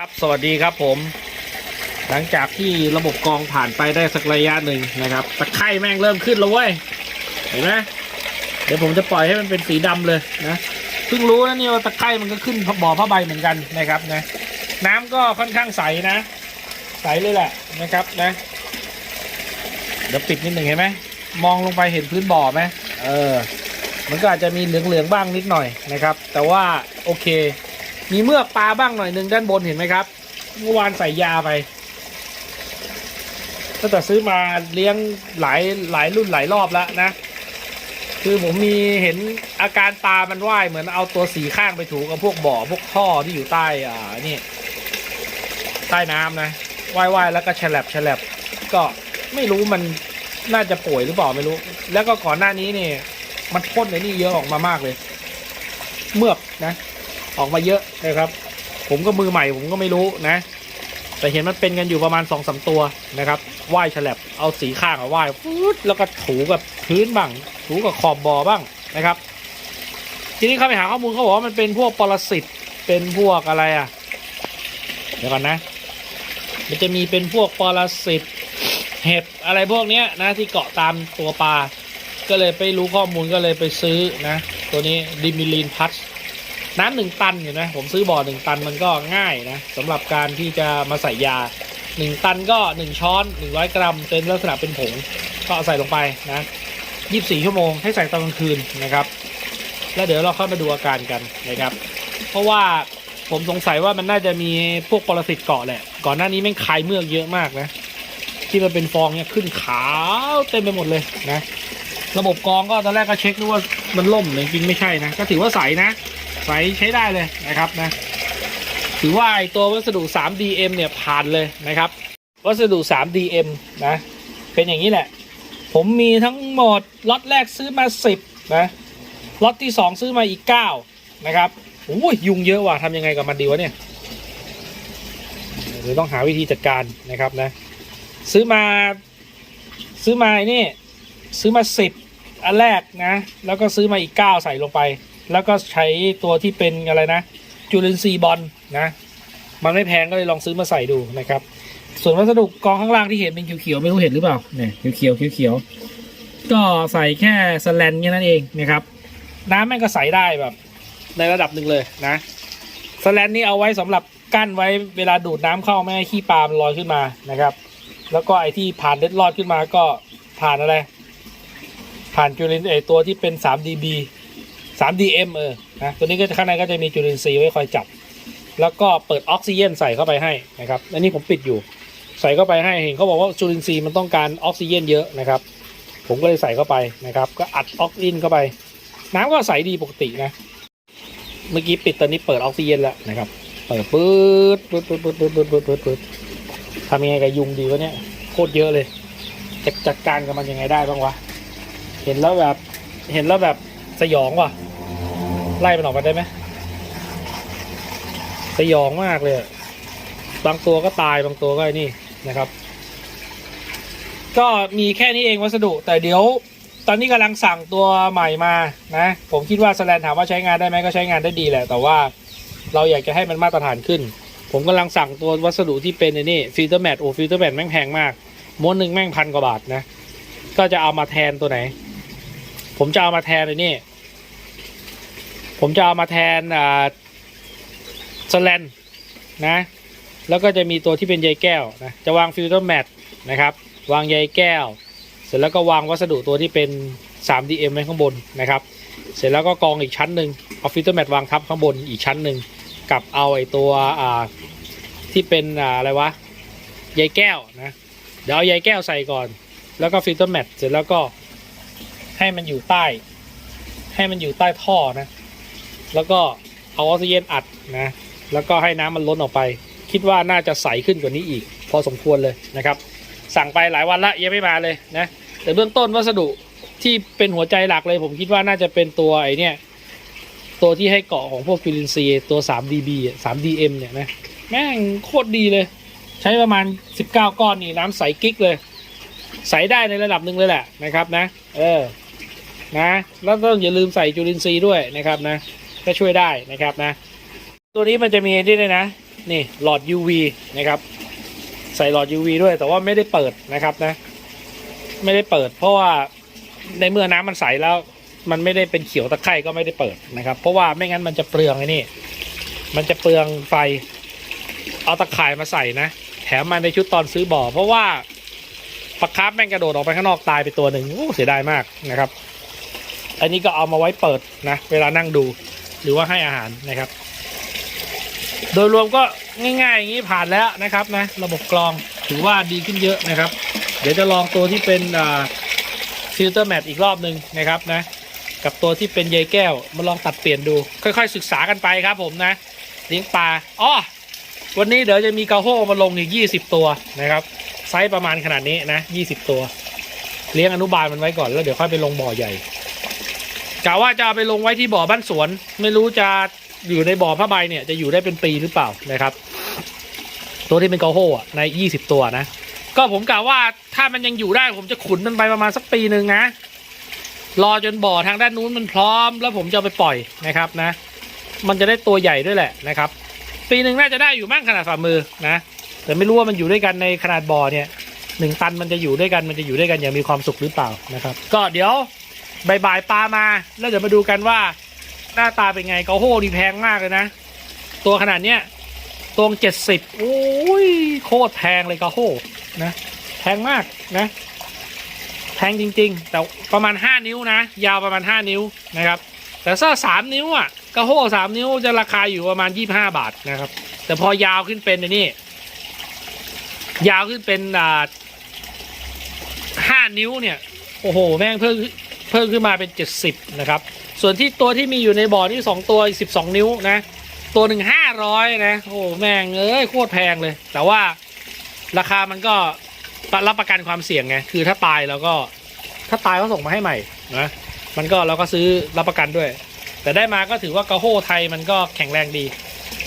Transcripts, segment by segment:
ครับสวัสดีครับผม หลังจากที่ระบบกรองผ่านไปได้สักระยะหนึ่งนะครับตะไคร่แม่งเริ่มขึ้นแล้วเว้ยเห็นไหมเดี๋ยวผมจะปล่อยให้มันเป็นสีดำเลยนะเพิ่งรู้นะเนี่ยว่าตะไคร่มันก็ขึ้นบ่อผ้าใบเหมือนกันนะครับนะน้ำก็ค่อนข้างใสนะ ใสเลยแหละนะครับนะ เดี๋ยวปิดนิดหนึ่งเห็นไหมมองลงไปเห็นพื้นบ่อไหมเออ มันก็อาจจะมีเหลืองๆบ้างนิดหน่อยนะครับ แต่ว่าโอเค มีเมือกปลาบ้างหน่อยหนึ่งด้านบนเห็นไหมครับเมื่อวานใส่ยาไปตั้งแต่ซื้อมาเลี้ยงหลายหลายรุ่นหลายรอบแล้วนะ คือผมมีเห็นอาการปลามันว่ายเหมือนเอาตัวสีข้างไปถูกับพวกบ่อพวกท่อที่อยู่ใต้อ่านี่ใต้น้ำนะว่ายว่ายแล้วก็ฉลับฉลับก็ไม่รู้มันน่าจะป่วยหรือเปล่าไม่รู้ แล้วก็ก่อนหน้านี้นี่ มันพ่นในนี่เยอะออกมามากเลย เมือกนะ ออกมาเยอะนะครับ ผมก็มือใหม่ผมก็ไม่รู้นะ แต่เห็นมันเป็นกันอยู่ประมาณสองสาตัวนะครับว่ายฉลับเอาสีข้างอะว่ายปุ๊ดแล้วก็ถูกับพื้นบ้าง ถูกับขอบบ่อบ้างนะครับ ทีนี้เข้าไปหาข้อมูลเขาบอกว่ามันเป็นพวกปรสิตเป็นพวกอะไรอะ เดี๋ยวก่อนนะ มันจะมีเป็นพวกปรสิตเห็บอะไรพวกเนี้ยนะที่เกาะตามตัวปลา ก็เลยไปรู้ข้อมูลก็เลยไปซื้อนะ ตัวนี้ดิมิลีนพัท น้ำหนึ่งตันเห็นไหมผมซื้อบ่อหนึ่งตันมันก็ง่ายนะสำหรับการที่จะมาใส่ยาหนึ่งตันก็หนึ่งช้อนหนึ่งร้อยกรัมเป็นลักษณะเป็นผงก็ใส่ลงไปนะยี่สิบสี่ชั่วโมงให้ใส่ตอนกลางคืนนะครับ แล้วเดี๋ยวเราเข้ามาดูอาการกันนะครับ เพราะว่าผมสงสัยว่ามันน่าจะมีพวกปรสิตเกาะแหละ ก่อนหน้านี้แม่งคายเมือกเยอะมากนะ ที่มันเป็นฟองเนี่ยขึ้นขาวเต็มไปหมดเลยนะ ระบบกรองก็ตอนแรกก็เช็คดูว่ามันล่มเลยจริงไม่ใช่นะ ก็ถือว่าใสนะ ใสใช้ได้เลยนะครับนะถือว่าไอตัววัสดุ 3DM เนี่ยผ่านเลยนะครับ วัสดุ 3DM นะเป็นอย่างนี้แหละ ผมมีทั้งหมดล็อตแรกซื้อมา 10นะล็อตที่ 2 ซื้อมาอีก 9 นะครับโอ้ยยุงเยอะว่ะทำยังไงกับมันดีวะเนี่ยเดี๋ยวต้องหาวิธีจัดการนะครับนะซื้อมาซื้อมานี่ซื้อมา 10 อันแรกนะ แล้วก็ซื้อมาอีก 9 ใส่ลงไป แล้วก็ใช้ตัวที่เป็นอะไรนะ จุลินทรีย์บอลนะ มันไม่แพงก็เลยลองซื้อมาใส่ดูนะครับ ส่วนวัสดุกองข้างล่างที่เห็นเป็นเขียวๆไม่รู้เห็นหรือเปล่าเนี่ยเขียวๆเขียวๆก็ใส่แค่สแลนแค่นั้นเองนะครับ น้ำแม่งก็ใส่ได้แบบ ในระดับหนึ่งเลยนะสแลนนี่เอาไว้สำหรับกั้นไว้เวลาดูดน้ำเข้าไม่ให้ขี้ปลามันลอยขึ้นมานะครับ แล้วก็ไอที่ผ่านเล็ดลอดขึ้นมาก็ผ่านอะไร ผ่านจุลินไอตัวที่เป็น 3dB 3dm เออนะตัวนี้ก็ข้างในก็จะมีจุลินทรีย์ไว้คอยจับ แล้วก็เปิดออกซิเจนใส่เข้าไปให้นะครับอันนี้ผมปิดอยู่ ใส่เข้าไปให้เห็นเขาบอกว่าจุลินทรีย์มันต้องการออกซิเจนเยอะนะครับ ผมก็เลยใส่เข้าไปนะครับ ก็อัดออกซิเจนเข้าไป น้ำก็ใสดีปกตินะ เมื่อกี้ปิดตอนนี้เปิดออกซิเจนแล้วนะครับเปิดปื๊ดปื๊ดปื๊ดปื๊ดปื๊ดปื๊ดปื๊ดปื๊ดปื๊ดทำยังไงกับยุงดีวะเนี่ยโคตรเยอะเลยจะจัดการกับมันยังไงได้บ้างวะเห็นแล้วแบบเห็นแล้วแบบ สยองว่ะ ไล่มันออกไปได้ไหมสยองมากเลย บางตัวก็ตายบางตัวก็นี่นะครับ ก็มีแค่นี้เองวัสดุ แต่เดี๋ยว ตอนนี้กำลังสั่งตัวใหม่มานะ ผมคิดว่าสแลนถามว่าใช้งานได้ไหมก็ใช้งานได้ดีแหละ แต่ว่าเราอยากจะให้มันมาตรฐานขึ้น ผมกำลังสั่งตัววัสดุที่เป็นไอ้นี่ฟิลเตอร์แมทโอ้ฟิลเตอร์แมทแม่งแพงมากม้วนหนึ่งแม่งพันกว่าบาทนะ ก็จะเอามาแทนตัวไหน ผมจะเอามาแทนไอ้นี่ ผมจะเอามาแทนอ่าสแลนนะ แล้วก็จะมีตัวที่เป็นใยแก้วนะ จะวางฟิลเตอร์แมทนะครับ วางใยแก้ว เสร็จแล้วก็วางวัสดุตัวที่เป็น 3DM ไว้ข้างบนนะครับ เสร็จแล้วก็กองอีกชั้นหนึ่งเอาฟิลเตอร์แมทวางทับข้างบนอีกชั้นหนึ่งกับเอาไอ้ตัวอ่าที่เป็นอ่าอะไรวะใยแก้วนะ เดี๋ยวเอาใยแก้วใส่ก่อน แล้วก็ฟิลเตอร์แมทเสร็จแล้วก็ ให้มันอยู่ใต้ ให้มันอยู่ใต้ท่อนะ แล้วก็เอาออกซิเจนอัดนะ แล้วก็ให้น้ำมันล้นออกไป คิดว่าน่าจะใสขึ้นกว่านี้อีก พอสมควรเลยนะครับ สั่งไปหลายวันละยังไม่มาเลยนะ แต่เบื้องต้นวัสดุที่เป็นหัวใจหลักเลย ผมคิดว่าน่าจะเป็นตัวไอ้เนี่ย ตัวที่ให้เกาะของพวกจุลินทรีย์ตัว 3dB 3dm เนี่ยนะ แม่งโคตรดีเลย ใช้ประมาณ 19 ก้อนนี่น้ำใสกิ๊กเลย ใสได้ในระดับหนึ่งเลยแหละนะครับนะ เออ นะแล้วต้องอย่าลืมใส่จุลินทรีย์ด้วยนะครับนะก็ช่วยได้นะครับนะ ตัวนี้มันจะมีนี่ด้วยนะนี่หลอด UV นะครับ ใส่หลอด UV ด้วยแต่ว่าไม่ได้เปิดนะครับนะ ไม่ได้เปิด เพราะว่าในเมื่อน้ำมันใสแล้วมันไม่ได้เป็นเขียวตะไคร่ก็ไม่ได้เปิดนะครับ เพราะว่าไม่งั้นมันจะเปลืองไอ้นี่ มันจะเปลืองไฟ เอาตะข่ายมาใส่นะ แถมมาในชุดตอนซื้อบ่อ เพราะว่าปลาคาร์ฟแม่งกระโดดออกไปข้างนอกตายไปตัวหนึ่งโอ้เสียดายมากนะครับ อันนี้ก็เอามาไว้เปิดนะ เวลานั่งดูหรือว่าให้อาหารนะครับ โดยรวมก็ง่ายๆอย่างนี้ผ่านแล้วนะครับนะ ระบบกรองถือว่าดีขึ้นเยอะนะครับ เดี๋ยวจะลองตัวที่เป็นฟิลเตอร์แมทอีกรอบหนึ่งนะครับนะ กับตัวที่เป็นใยแก้วมาลองตัดเปลี่ยนดู ค่อยๆศึกษากันไปครับผมนะเลี้ยงปลาอ้อวันนี้เดี๋ยวจะมีกระโฮมาลงอีก 20 ตัวนะครับ ไซส์ประมาณขนาดนี้นะ 20 ตัว เลี้ยงอนุบาลมันไว้ก่อนแล้วเดี๋ยวค่อยไปลงบ่อใหญ่ กะว่าจะเอาไปลงไว้ที่บ่อบ้านสวน ไม่รู้จะอยู่ในบ่อผ้าใบเนี่ยจะอยู่ได้เป็นปีหรือเปล่านะครับ ตัวที่เป็นกระโฮอะใน 20 ตัวนะ ก็ผมกะว่าถ้ามันยังอยู่ได้ผมจะขุนมันไปประมาณสักปีหนึ่งนะรอจนบ่อทางด้านนู้นมันพร้อม แล้วผมจะไปปล่อยนะครับนะ มันจะได้ตัวใหญ่ด้วยแหละนะครับ ปีหนึ่งน่าจะได้อยู่มั่งขนาดฝ่ามือนะแต่ไม่รู้ว่ามันอยู่ด้วยกันในขนาดบ่อเนี่ยหนึ่งตันมันจะอยู่ด้วยกันมันจะอยู่ด้วยกันอย่างมีความสุขหรือเปล่านะครับ ก็เดี๋ยว บ่ายๆปลามา แล้วเดี๋ยวมาดูกันว่า หน้าตาเป็นไงเกาโฮดีแพงมากเลยนะ ตัวขนาดเนี้ยตัวเจ็ดสิบโอ้ยโคตรแพงเลยเกาโฮนะแพงมากนะแทงจริง ๆ แต่ประมาณ 5 นิ้วนะ ยาวประมาณ 5 นิ้วนะครับ แต่ถ้าสามนิ้วอะกระโห้สามนิ้วจะราคาอยู่ประมาณ 25 บาทนะครับ แต่พอยาวขึ้นเป็นนี่ ยาวขึ้นเป็นอ่าห้านิ้วเนี่ย โอ้โห แม่งเพิ่ม พิ่มขึ้นมาเป็น 70 นะครับ ส่วนที่ตัวที่มีอยู่ในบ่อนี่2ตัวอีก12 นิ้วนะ ตัวหนึ่งห้าร้อยนะ โอ้แม่งเอ้ยโคตรแพงเลย แต่ว่าราคามันก็รับประกันความเสี่ยงไง คือถ้าตายเราก็ถ้าตายก็ส่งมาให้ใหม่นะ มันก็เราก็ซื้อรับประกันด้วย แต่ได้มาก็ถือว่ากาโฮไทยมันก็แข็งแรงดี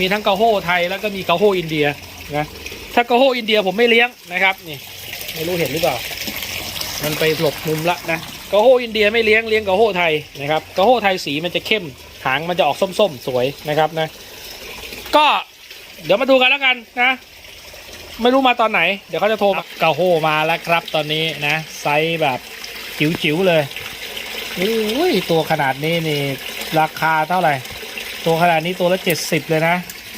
มีทั้งกาโฮไทยแล้วก็มีกาโฮอินเดียนะ ถ้ากาโฮอินเดียผมไม่เลี้ยงนะครับ นี่ ไม่รู้เห็นหรือเปล่า มันไปหลบมุมละนะ กาโฮอินเดียไม่เลี้ยงเลี้ยงกาโฮไทยนะครับกาโฮไทยสีมันจะเข้มหางมันจะออกส้มๆ สวยนะครับนะ ก็เดี๋ยวมาดูกันแล้วกันนะ ไม่รู้มาตอนไหน เดี๋ยวเขาจะโทรมาเกาโฮมาแล้วครับตอนนี้นะ ไซส์แบบจิ๋วๆเลยอุ้ยตัวขนาดนี้นี่ราคาเท่าไหร่ ตัวขนาดนี้ตัวละเจ็ดสิบเลยนะ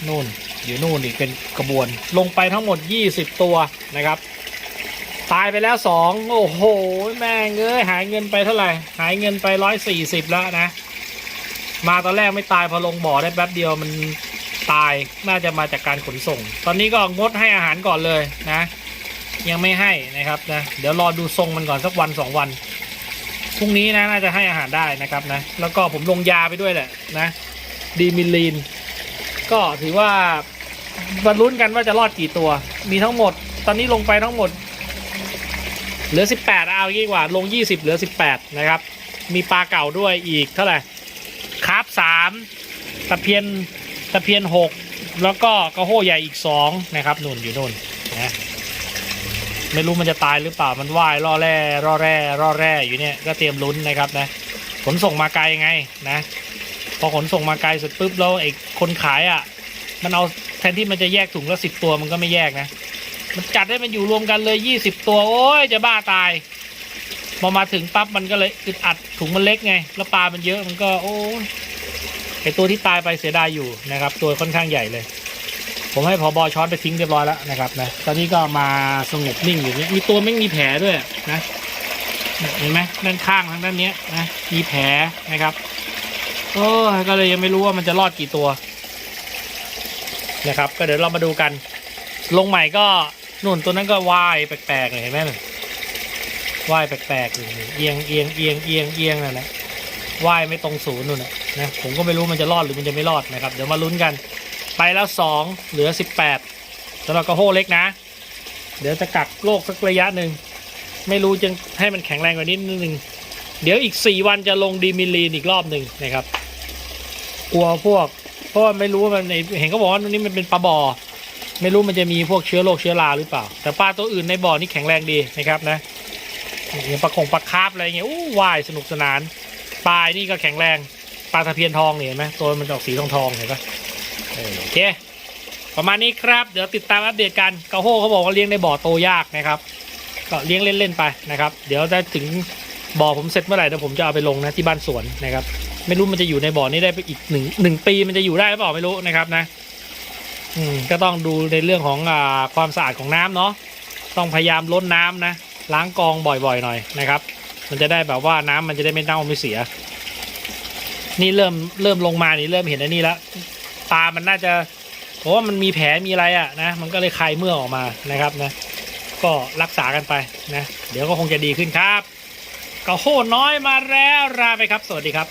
นู่นอยู่นู่นอีกเป็นกระบวน ลงไปทั้งหมดยี่สิบตัวนะครับ ตายไปแล้วสองโอ้โห แม่งเอ้ยหายเงินไปเท่าไหร่ หายเงินไปร้อยสี่สิบแล้วนะ มาตอนแรกไม่ตายพอลงบ่อได้แป๊บเดียวมันตายน่าจะมาจากการขนส่ง ตอนนี้ก็งดให้อาหารก่อนเลยนะ ยังไม่ให้นะครับนะ เดี๋ยวรอดูทรงมันก่อนสักวันสองวันพรุ่งนี้นะน่าจะให้อาหารได้นะครับนะ แล้วก็ผมลงยาไปด้วยแหละนะ ดีมิลลีน ก็ถือว่าบรรลุนกันว่าจะรอดกี่ตัว มีทั้งหมด ตอนนี้ลงไปทั้งหมด เหลือ 18 เอางี้ดีกว่าลง 20 เหลือ 18 นะครับ มีปลาเก่าด้วยอีกเท่าไหร่คาร์ฟสามตะเพียนตะเพียนหกแล้วก็กระโหใหญ่อีกสองนะครับนุ่นอยู่นุ่นนะไม่รู้มันจะตายหรือเปล่ามันว่ายล่อแร่ล่อแร่ล่อแร่อยู่เนี่ยก็เตรียมลุ้นนะครับนะขนส่งมาไกลไงนะพอขนส่งมาไกลเสร็จปุ๊บแล้วไอ้คนขายอะ มันเอาแทนที่มันจะแยกถุงละสิบตัวมันก็ไม่แยกนะ มันจัดให้มันอยู่รวมกันเลยยี่สิบตัว โอ้ยจะบ้าตายพอมาถึงปั๊บมันก็เลยอึดอัดถุงมันเล็กไง แล้วปลามันเยอะมันก็ โอ้ไอตัวที่ตายไปเสียดายอยู่นะครับ ตัวค่อนข้างใหญ่เลย ผมให้พอบอช้อนไปทิ้งเรียบร้อยแล้วนะครับนะตอนนี้ก็มาสงบนิ่งอยู่เนี่ยมีตัวไม่มีแผลด้วยนะเห็นไหมด้านข้างทางด้านเนี้ยนะมีแผลนะครับโอ้ก็เลยยังไม่รู้ว่ามันจะรอดกี่ตัวนะครับ ก็เดี๋ยวเรามาดูกัน ลงใหม่ก็ นุ่นตัวนั้นก็ว่ายแปลกๆเลยเห็นไหมน่ะว่ายแปลกๆเลยเอียงเอียงเอียงเอียงเอียงนั่นแหละว่ายไม่ตรงศูนย์นู่นนะผมก็ไม่รู้มันจะรอดหรือมันจะไม่รอดนะครับ เดี๋ยวมาลุ้นกัน ไปแล้วสองเหลือสิบแปดสำหรับกระโฮเล็กนะ เดี๋ยวจะกักโรคสักระยะหนึ่งไม่รู้จะให้มันแข็งแรงกว่านี้นิดนึงเดี๋ยวอีกสี่วันจะลงดีมิลีนอีกรอบหนึ่งนะครับ กลัวพวกเพราะว่าไม่รู้ว่ามันเห็นเขาบอกว่านี่มันเป็นปลาบ่อ ไม่รู้มันจะมีพวกเชื้อโรคเชื้อราหรือเปล่า แต่ปลาตัวอื่นในบ่อนี่แข็งแรงดีนะครับนะอย่างปลาคงปลาคาร์ฟอะไรเงี้ยอู้ว่ายสนุกสนานปลายนี่ก็แข็งแรงปลาตะเพียนทองเห็นไหมตัวมันออกสีทองทองเห็นปะโอเคประมาณนี้ครับ เดี๋ยวติดตามอัปเดตกันกาโฮเขาบอกว่าเลี้ยงในบ่อโตยากนะครับก็เลี้ยงเล่นๆไปนะครับ เดี๋ยวจะถึงบ่อผมเสร็จเมื่อไหร่เดี๋ยวผมจะเอาไปลงนะที่บ้านสวนนะครับ ไม่รู้มันจะอยู่ในบ่อนี้ได้ไปอีกหนึ่งหนึ่งปีมันจะอยู่ได้หรือเปล่าไม่รู้นะครับนะ ก็ต้องดูในเรื่องของอความสะอาดของน้ำเนาะต้องพยายามลดน้ำนะ ล้างกองบ่อยๆหน่อยนะครับ มันจะได้แบบว่าน้ำมันจะได้ไม่เน่าไม่เสีย นี่เริ่มเริ่มลงมานี่เริ่มเห็นอันนี้แล้วตามันน่าจะเพราะว่ามันมีแผลมีอะไรอะนะ มันก็เลยคายเมื่อออกมานะครับนะ ก็รักษากันไปนะ เดี๋ยวก็คงจะดีขึ้นครับก็โหน้อยมาแล้วลาไปครับ สวัสดีครับ